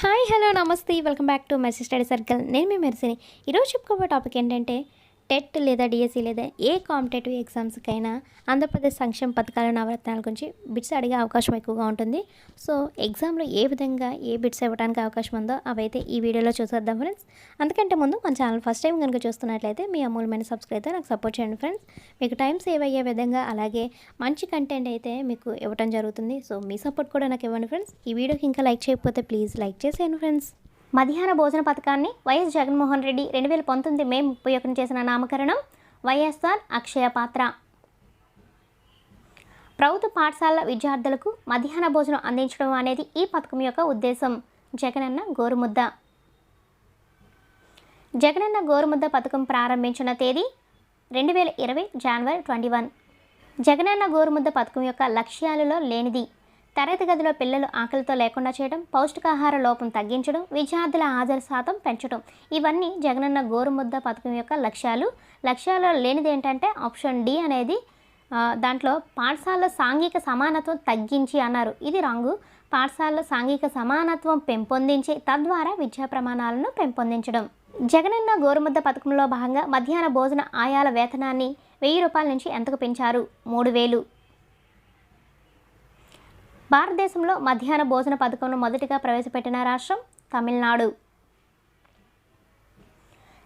Hi hello నమస్తే. Welcome back to message study circle. నేను మీ మెరిసిని. ఈరోజు చెప్పుకోబోయే టాపిక్ ఏంటంటే టెట్ లేదా డిఎస్సి లేదా ఏ కాంపిటేటివ్ ఎగ్జామ్స్కైనా ఆంధ్రప్రదేశ్ సంక్షేమ పథకాల నవరత్నాల గురించి బిట్స్ అడిగే అవకాశం ఎక్కువగా ఉంటుంది. సో ఎగ్జామ్లో ఏ విధంగా ఏ బిట్స్ ఇవ్వడానికి అవకాశం ఉందో అవైతే ఈ వీడియోలో చూసేద్దాం ఫ్రెండ్స్. అందుకంటే ముందు మన ఛానల్ ఫస్ట్ టైం కనుక చూస్తున్నట్లయితే మీ అమూల్యమైన సబ్స్క్రైబ్ అయితే నాకు సపోర్ట్ చేయండి ఫ్రెండ్స్. మీకు టైం సేవ్ అయ్యే విధంగా అలాగే మంచి కంటెంట్ అయితే మీకు ఇవ్వడం జరుగుతుంది. సో మీ సపోర్ట్ కూడా నాకు ఇవ్వండి ఫ్రెండ్స్. ఈ వీడియోకి ఇంకా లైక్ చేయకపోతే ప్లీజ్ లైక్ చేసేయండి ఫ్రెండ్స్. మధ్యాహ్న భోజన పథకాన్ని వైఎస్ జగన్మోహన్ రెడ్డి రెండు వేల పంతొమ్మిది మే ముప్పై ఒకటి చేసిన నామకరణం వైఎస్ఆర్ అక్షయ పాత్ర. ప్రభుత్వ పాఠశాలల విద్యార్థులకు మధ్యాహ్న భోజనం అందించడం అనేది ఈ పథకం యొక్క ఉద్దేశం. జగనన్న గోరుముద్ద. జగనన్న గోరుముద్ద పథకం ప్రారంభించిన తేదీ రెండు వేల ఇరవై జనవరి ట్వంటీ వన్. జగనన్న గోరుముద్ద పథకం యొక్క లక్ష్యాలలో లేనిది. తరగతి గదిలో పిల్లలు ఆకలితో లేకుండా చేయడం పౌష్టికాహార లోపం తగ్గించడం విద్యార్థుల హాజరు శాతం పెంచడం. ఇవన్నీ జగనన్న గోరుముద్ద పథకం యొక్క లక్ష్యాలు. లక్ష్యాలు లేనిది ఏంటంటే ఆప్షన్ డి అనేది దాంట్లో పాఠశాలలో సాంఘిక సమానత్వం తగ్గించి అన్నారు. ఇది రంగు. పాఠశాలలో సాంఘిక సమానత్వం పెంపొందించి తద్వారా విద్యా ప్రమాణాలను పెంపొందించడం. జగనన్న గోరుముద్ద పథకంలో భాగంగా మధ్యాహ్న భోజన ఆయాల వేతనాన్ని వెయ్యి రూపాయల నుంచి ఎంతకు పెంచారు? మూడు వేలు. భారతదేశంలో మధ్యాహ్న భోజన పథకంను మొదటిగా ప్రవేశపెట్టిన రాష్ట్రం తమిళనాడు.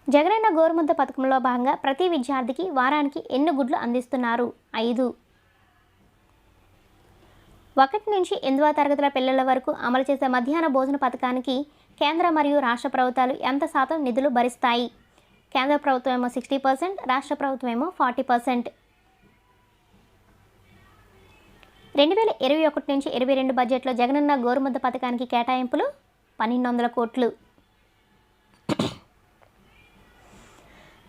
జగనన్న గోరుముద్ద పథకంలో భాగంగా ప్రతి విద్యార్థికి వారానికి ఎన్ని గుడ్లు అందిస్తున్నారు? ఐదు. ఒకటి నుంచి ఎనిమిదవ తరగతుల పిల్లల వరకు అమలు చేసే మధ్యాహ్న భోజన పథకానికి కేంద్ర మరియు రాష్ట్ర ప్రభుత్వాలు ఎంత శాతం నిధులు భరిస్తాయి? కేంద్ర ప్రభుత్వం ఏమో సిక్స్టీ పర్సెంట్ రాష్ట్ర ప్రభుత్వం ఏమో ఫార్టీ పర్సెంట్ రెండు వేల ఇరవై ఒకటి నుంచి ఇరవై రెండు బడ్జెట్లో జగనన్న గోరుముద్ద పథకానికి కేటాయింపులు పన్నెండు వందల కోట్లు.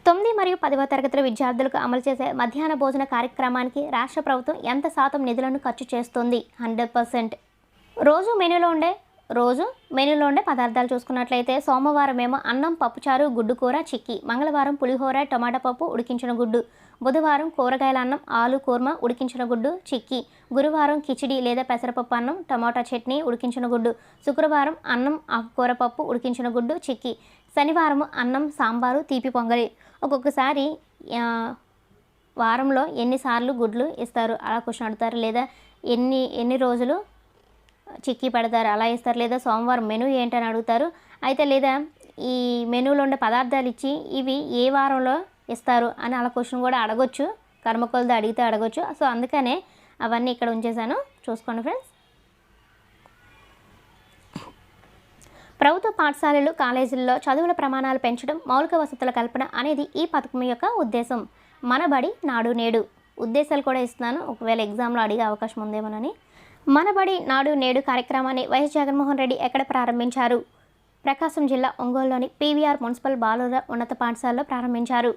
తొమ్మిది మరియు పదవ తరగతుల విద్యార్థులకు అమలు చేసే మధ్యాహ్న భోజన కార్యక్రమానికి రాష్ట్ర ప్రభుత్వం ఎంత శాతం నిధులను ఖర్చు చేస్తుంది? Hundred percent. రోజు మెనూలో ఉండే రోజు మెనూలో ఉండే పదార్థాలు చూసుకున్నట్లయితే సోమవారం ఏమో అన్నం పప్పుచారు గుడ్డు కూర చిక్కి. మంగళవారం పులిహోర టమాటా పప్పు ఉడికించిన గుడ్డు. బుధవారం కూరగాయల అన్నం ఆలు కూర్మ ఉడికించిన గుడ్డు చిక్కి. గురువారం కిచిడి లేదా పెసరపప్పు అన్నం టమాటా చట్నీ ఉడికించిన గుడ్డు. శుక్రవారం అన్నం ఆకుకూర పప్పు ఉడికించిన గుడ్డు చిక్కి. శనివారం అన్నం సాంబారు తీపి పొంగలి. ఒక్కొక్కసారి వారంలో ఎన్నిసార్లు గుడ్లు ఇస్తారు? అలా క్వశ్చన్ అడుగుతారు. లేదా ఎన్ని ఎన్ని రోజులు చిక్కి పెడతారు అలా ఇస్తారు లేదా సోమవారం మెనూ ఏంటని అడుగుతారు. అయితే లేదా ఈ మెనూలో ఉండే పదార్థాలు ఇచ్చి ఇవి ఏ వారంలో ఇస్తారు అని అలా క్వశ్చన్ కూడా అడగొచ్చు. కర్మకులతో అడిగితే అడగొచ్చు. సో అందుకనే అవన్నీ ఇక్కడ ఉంచేసాను చూసుకోండి ఫ్రెండ్స్ ప్రభుత్వ పాఠశాలలు కాలేజీల్లో చదువుల ప్రమాణాలు పెంచడం మౌలిక వసతుల కల్పన అనేది ఈ పథకం యొక్క ఉద్దేశం. మనబడి నాడు నేడు. ఉద్దేశాలు కూడా ఇస్తున్నాను. ఒకవేళ ఎగ్జామ్లో అడిగే అవకాశం ఉందేమోనని. మనబడి నాడు నేడు కార్యక్రమాన్ని వైఎస్ జగన్మోహన్ రెడ్డి ఎక్కడ ప్రారంభించారు? ప్రకాశం జిల్లా ఒంగోలులోని పీవీఆర్ మున్సిపల్ బాలుర ఉన్నత పాఠశాలలో ప్రారంభించారు.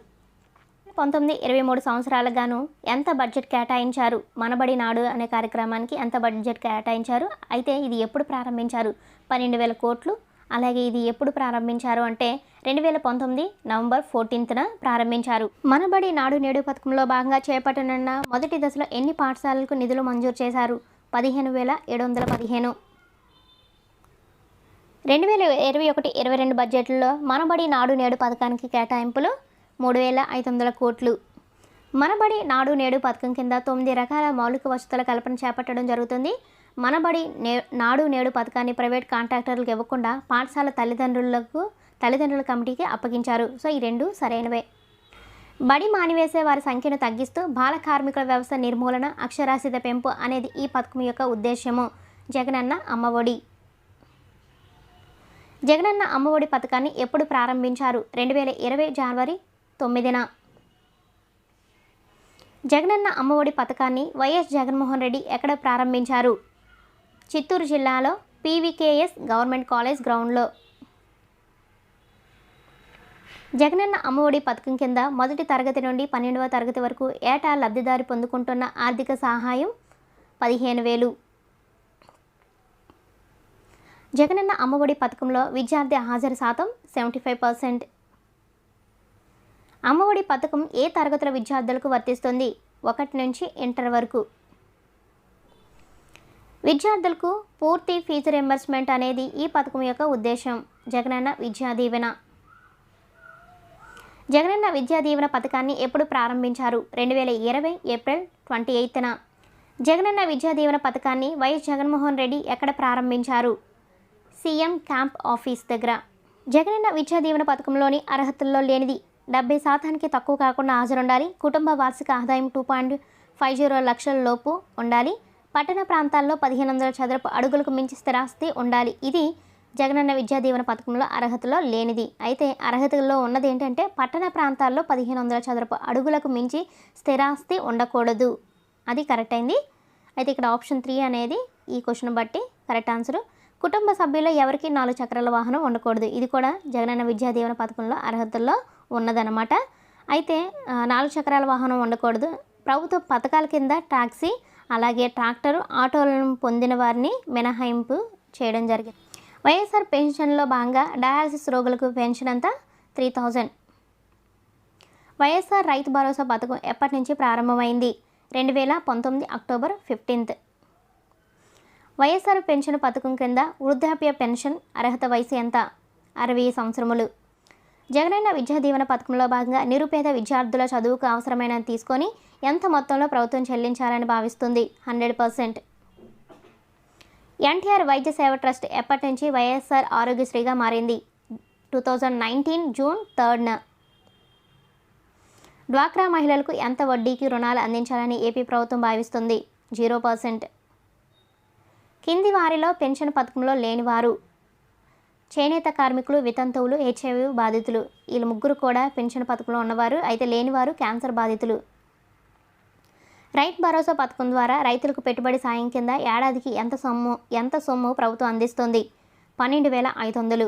పంతొమ్మిది ఇరవై మూడు సంవత్సరాలకు గాను ఎంత బడ్జెట్ కేటాయించారు? మనబడి నాడు అనే కార్యక్రమానికి ఎంత బడ్జెట్ కేటాయించారు? అయితే ఇది ఎప్పుడు ప్రారంభించారు? పన్నెండు వేల కోట్లు. అలాగే ఇది ఎప్పుడు ప్రారంభించారు అంటే రెండు వేల పంతొమ్మిది నవంబర్ ఫోర్టీన్త్న ప్రారంభించారు. మనబడి నాడు నేడు పథకంలో భాగంగా చేపట్టనున్న మొదటి దశలో ఎన్ని పాఠశాలలకు నిధులు మంజూరు చేశారు? పదిహేను వేల ఏడు వందల పదిహేను. రెండు వేల ఇరవై ఒకటి ఇరవై రెండు బడ్జెట్లో మనబడి నాడు నేడు పథకానికి కేటాయింపులు మూడు వేల ఐదు వందల కోట్లు. మనబడి నాడు నేడు పథకం కింద తొమ్మిది రకాల మౌలిక వసతుల కల్పన చేపట్టడం జరుగుతుంది. మనబడి నే నాడు నేడు పథకాన్ని ప్రైవేట్ కాంట్రాక్టర్లకు ఇవ్వకుండా పాఠశాల తల్లిదండ్రులకు తల్లిదండ్రుల కమిటీకి అప్పగించారు. సో ఈ రెండు సరైనవే. బడి మానివేసే వారి సంఖ్యను తగ్గిస్తూ బాల కార్మికుల వ్యవస్థ నిర్మూలన అక్షరాస్యత పెంపు అనేది ఈ పథకం యొక్క ఉద్దేశ్యము. జగనన్న అమ్మఒడి. జగనన్న అమ్మఒడి పథకాన్ని ఎప్పుడు ప్రారంభించారు? రెండు వేల ఇరవై జనవరి తొమ్మిదిన. జగనన్న అమ్మఒడి పథకాన్ని వైఎస్ జగన్మోహన్ రెడ్డి ఎక్కడ ప్రారంభించారు? చిత్తూరు జిల్లాలో పీవీకేఎస్ గవర్నమెంట్ కాలేజ్ గ్రౌండ్లో. జగనన్న అమ్మఒడి పథకం కింద మొదటి తరగతి నుండి పన్నెండవ తరగతి వరకు ఏటా లబ్ధిదారి పొందుకుంటున్న ఆర్థిక సహాయం పదిహేను వేలు. జగనన్న అమ్మఒడి పథకంలో విద్యార్థి హాజరు శాతం సెవెంటీ ఫైవ్ పర్సెంట్. అమ్మఒడి పథకం ఏ తరగతుల విద్యార్థులకు వర్తిస్తుంది? ఒకటి నుంచి ఇంటర్ వరకు. విద్యార్థులకు పూర్తి ఫీజు రింబర్స్మెంట్ అనేది ఈ పథకం యొక్క ఉద్దేశం. జగనన్న విద్యా దీవెన. జగనన్న విద్యా దీవెన పథకాన్ని ఎప్పుడు ప్రారంభించారు? రెండు వేల ఇరవై ఏప్రిల్ ట్వంటీ ఎయిత్న. జగనన్న విద్యా దీవెన పథకాన్ని వైఎస్ జగన్మోహన్ రెడ్డి ఎక్కడ ప్రారంభించారు? సీఎం క్యాంప్ ఆఫీస్ దగ్గర. జగనన్న విద్యా దీవెన పథకంలోని అర్హతల్లో లేనిది డెబ్బై శాతానికి తక్కువ కాకుండా హాజరుండాలి. కుటుంబ వార్షిక ఆదాయం టూ పాయింట్ ఫైవ్ జీరో లక్షల లోపు ఉండాలి. పట్టణ ప్రాంతాల్లో పదిహేను వందల చదరపు అడుగులకు మించి స్థిరాస్తి ఉండాలి. ఇది జగనన్న విద్యా దీవెన పథకంలో అర్హతలో లేనిది. అయితే అర్హతల్లో ఉన్నది ఏంటంటే పట్టణ ప్రాంతాల్లో పదిహేను వందల చదరపు అడుగులకు మించి స్థిరాస్తి ఉండకూడదు. అది కరెక్ట్ అయింది. అయితే ఇక్కడ ఆప్షన్ త్రీ అనేది ఈ క్వశ్చన్ బట్టి కరెక్ట్ ఆన్సరు. కుటుంబ సభ్యుల్లో ఎవరికి నాలుగు చక్రాల వాహనం ఉండకూడదు. ఇది కూడా జగనన్న విద్యా దీవెన పథకంలో అర్హతల్లో ఉన్నదన్నమాట. అయితే నాలుగు చక్రాల వాహనం ఉండకూడదు. ప్రభుత్వ పథకాల కింద టాక్సీ అలాగే ట్రాక్టర్ ఆటోలను పొందిన వారిని మినహాయింపు చేయడం జరిగింది. వైఎస్ఆర్ పెన్షన్లో భాగంగా డయాలసిస్ రోగులకు పెన్షన్ అంతా త్రీ థౌజండ్. వైఎస్ఆర్ రైతు భరోసా పథకం ఎప్పటి నుంచి ప్రారంభమైంది? రెండు వేల పంతొమ్మిది అక్టోబర్ ఫిఫ్టీన్త్. వైఎస్ఆర్ పెన్షన్ పథకం క్రింద వృద్ధాప్య పెన్షన్ అర్హత వయసు ఎంత? అరవై సంవత్సరములు. జగనన్న విద్యా దీవెన పథకంలో భాగంగా నిరుపేద విద్యార్థుల చదువుకు అవసరమైన తీసుకొని ఎంత మొత్తంలో ప్రభుత్వం చెల్లించాలని భావిస్తుంది? Hundred percent. ఎన్టీఆర్ వైద్య సేవ ట్రస్ట్ ఎప్పటి నుంచి వైఎస్ఆర్ ఆరోగ్యశ్రీగా మారింది? టూ థౌజండ్ నైన్టీన్ జూన్ థర్డ్న డ్వాక్రా మహిళలకు ఎంత వడ్డీకి రుణాలు అందించాలని ఏపీ ప్రభుత్వం భావిస్తుంది? జీరో పర్సెంట్ కింది వారిలో పెన్షన్ పథకంలో లేనివారు. చేనేత కార్మికులు వితంతువులు హెచ్ఐవి బాధితులు. వీళ్ళు ముగ్గురు కూడా పెన్షన్ పథకంలో ఉన్నవారు. అయితే లేనివారు క్యాన్సర్ బాధితులు. రైతు భరోసా పథకం ద్వారా రైతులకు పెట్టుబడి సాయం కింద ఏడాదికి ఎంత సొమ్ము ఎంత సొమ్ము ప్రభుత్వం అందిస్తుంది? పన్నెండు వేల ఐదు వందలు.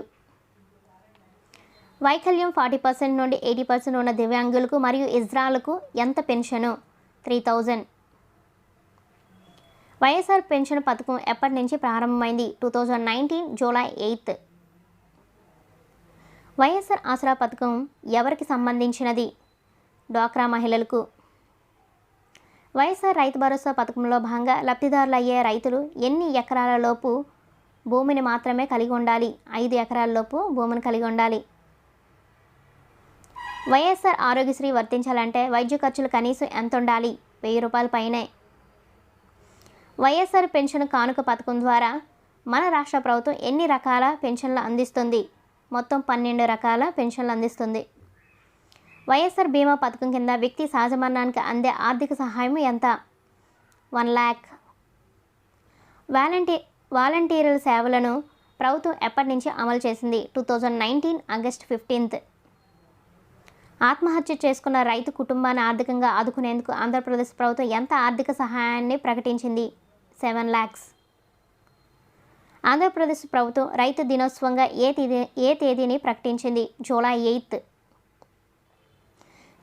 వైకల్యం ఫార్టీ పర్సెంట్ నుండి ఎయిటీ పర్సెంట్ ఉన్న దివ్యాంగులకు మరియు ఇజ్రాలకు ఎంత pension? Three thousand. YSR pension పథకం ఎప్పటి నుంచి ప్రారంభమైంది? Two thousand nineteen July eighth. YSR Aasara పథకం ఎవరికి సంబంధించినది? డ్వాక్రా మహిళలకు. వైఎస్ఆర్ రైతు భరోసా పథకంలో భాగంగా లబ్ధిదారులు అయ్యే రైతులు ఎన్ని ఎకరాల లోపు భూమిని మాత్రమే కలిగి ఉండాలి? ఐదు ఎకరాల లోపు భూమిని కలిగి ఉండాలి. వైఎస్ఆర్ ఆరోగ్యశ్రీ వర్తించాలంటే వైద్య ఖర్చులు కనీసం ఎంత ఉండాలి? వెయ్యి రూపాయల పైనే. వైఎస్ఆర్ పెన్షన్ కానుక పథకం ద్వారా మన రాష్ట్ర ప్రభుత్వం ఎన్ని రకాల పెన్షన్లు అందిస్తుంది? మొత్తం పన్నెండు రకాల పెన్షన్లు అందిస్తుంది. వైఎస్ఆర్ బీమా పథకం కింద వ్యక్తి సహజ మరణానికి అందే ఆర్థిక సహాయం ఎంత? వన్ ల్యాక్. వాలంటీ వాలంటీర్ల సేవలను ప్రభుత్వం ఎప్పటి నుంచి అమలు చేసింది? Two thousand nineteen August fifteenth. ఆత్మహత్య చేసుకున్న రైతు కుటుంబాన్ని ఆర్థికంగా ఆదుకునేందుకు ఆంధ్రప్రదేశ్ ప్రభుత్వం ఎంత ఆర్థిక సహాయాన్ని ప్రకటించింది? సెవెన్ ల్యాక్స్. ఆంధ్రప్రదేశ్ ప్రభుత్వం రైతు దినోత్సవంగా ఏ తేదీ ఏ తేదీని ప్రకటించింది? July eighth.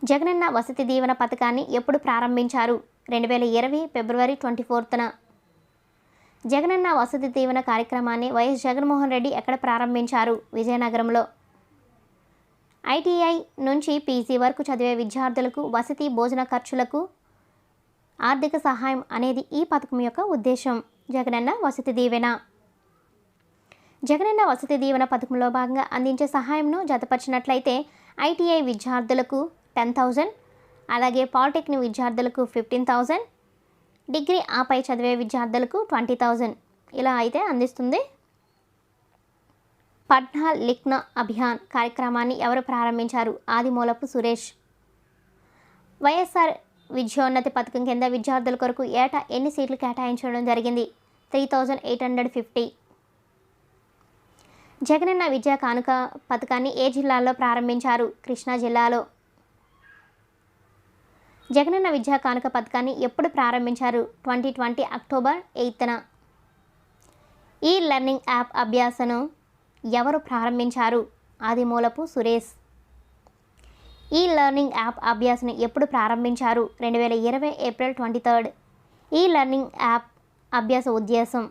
జగనన్న వసతి దీవెన పథకాన్ని ఎప్పుడు ప్రారంభించారు? రెండు వేల ఇరవై ఫిబ్రవరి ట్వంటీ ఫోర్త్న. జగనన్న వసతి దీవెన కార్యక్రమాన్ని వైఎస్ జగన్మోహన్ రెడ్డి ఎక్కడ ప్రారంభించారు? విజయనగరంలో. ఐటీఐ నుంచి పీజీ వరకు చదివే విద్యార్థులకు వసతి భోజన ఖర్చులకు ఆర్థిక సహాయం అనేది ఈ పథకం యొక్క ఉద్దేశం. జగనన్న వసతి దీవెన. జగనన్న వసతి దీవెన పథకంలో భాగంగా అందించే సహాయంను జతపరిచినట్లయితే ఐటీఐ విద్యార్థులకు టెన్ థౌజండ్ అలాగే పాలిటెక్నిక్ విద్యార్థులకు ఫిఫ్టీన్ థౌజండ్ డిగ్రీ ఆపై చదివే విద్యార్థులకు ట్వంటీ థౌజండ్ ఇలా అయితే అందిస్తుంది. పట్నా లిక్న అభియాన్ కార్యక్రమాన్ని ఎవరు ప్రారంభించారు? ఆదిమూలపు సురేష్. వైఎస్ఆర్ విద్యోన్నతి పథకం కింద విద్యార్థుల కొరకు ఏటా ఎన్ని సీట్లు కేటాయించడం జరిగింది? Three thousand eight hundred fifty. Jagananna Vidya Kanuka పథకాన్ని ఏ జిల్లాలో ప్రారంభించారు? కృష్ణా జిల్లాలో. జగనన్న విద్యా కానుక పథకాన్ని ఎప్పుడు ప్రారంభించారు? ట్వంటీ ట్వంటీ అక్టోబర్ ఎయిత్న ఈ లెర్నింగ్ యాప్ అభ్యాసను ఎవరు ప్రారంభించారు? ఆదిమూలపు సురేష్. ఈ లెర్నింగ్ యాప్ అభ్యాసను ఎప్పుడు ప్రారంభించారు? రెండు వేల ఇరవై ఏప్రిల్ ట్వంటీ థర్డ్. ఈ లెర్నింగ్ యాప్ అభ్యాస ఉద్దేశం?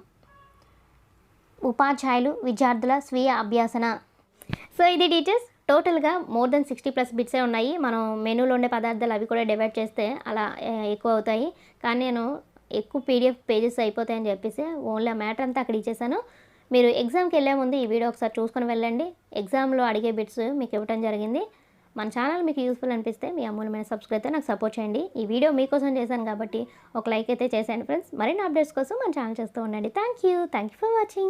ఉపాధ్యాయులు విద్యార్థుల స్వీయ అభ్యాసన. సో ఇది డీటెయిల్స్ టోటల్గా మోర్ దెన్ సిక్స్టీ ప్లస్ బిట్సే ఉన్నాయి. మనం మెనూలో ఉండే పదార్థాలు అవి కూడా డివైడ్ చేస్తే అలా ఎక్కువ అవుతాయి. కానీ నేను ఎక్కువ పీడిఎఫ్ పేజెస్ అయిపోతాయని చెప్పేసి ఓన్లీ ఆ మ్యాటర్ అంతా అక్కడ ఇచ్చేసాను. మీరు ఎగ్జామ్కి వెళ్ళే ముందు ఈ వీడియో ఒకసారి చూసుకొని వెళ్ళండి. ఎగ్జామ్లో అడిగే బిట్స్ మీకు ఇవ్వడం జరిగింది. మన ఛానల్ మీకు యూస్ఫుల్ అనిపిస్తే మీ అమూల్యమైన సబ్స్క్రైబ్ అయితే నాకు సపోర్ట్ చేయండి. ఈ వీడియో మీకోసం చేశాను కాబట్టి ఒక లైక్ అయితే చేశాను ఫ్రెండ్స్. మరిన్ని అప్డేట్స్ కోసం మన ఛానల్ చేస్తూ ఉండండి. Thank you thank you for watching.